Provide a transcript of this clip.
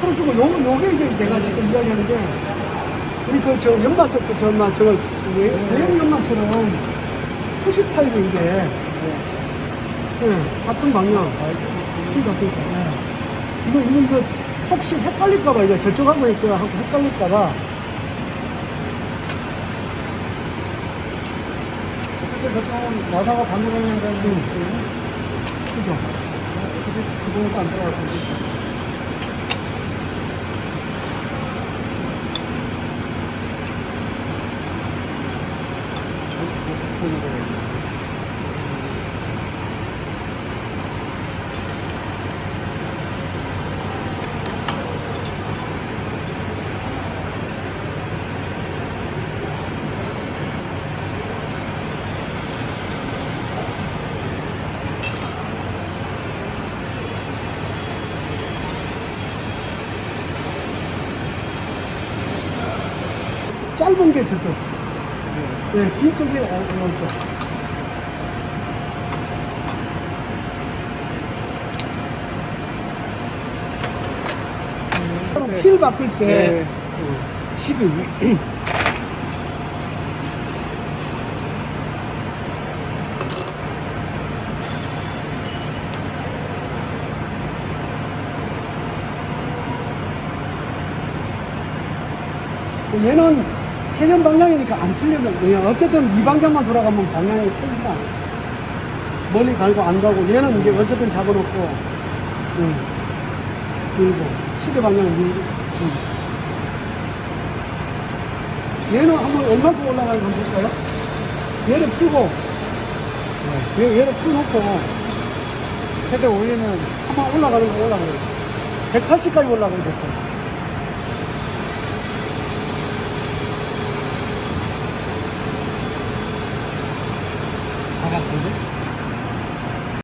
풀어주고 요, 요게 이제 내가 지금 이야기하는 게 우리 그 저 연마석 그 저마 저 외형 연마처럼 푸시 타입이 이제 예, 같은 방향 그러니까 그러니까 예. 이거 이거 이거 혹시 헷갈릴까봐 이제 저쪽하고 있고 하고 헷갈릴까봐 어쨌든 저쪽은 나사가 반대 방향이라는 게 있어요. 그죠? 어차피 그거니까 안 들어갈 텐데. 짧은 게 저쪽 예, 긴 쪽이 어, 오른쪽 휠 바꿀 때 네. 12. 얘는 캐년 방향이니까 안 틀리면 그냥 어쨌든 이 방향만 돌아가면 방향이 틀리다. 멀리 가고 안 가고 얘는 이제 어쨌든 잡아놓고 응. 밀고 시계 방향을 밀고 응. 얘는 한번 얼마큼 올라가는지 한번 볼까요? 얘를 풀고 네, 얘, 얘를 풀놓고 최대 올리는 한번 올라가는 거 올라가요 180까지 올라가면 바 닥 보죠?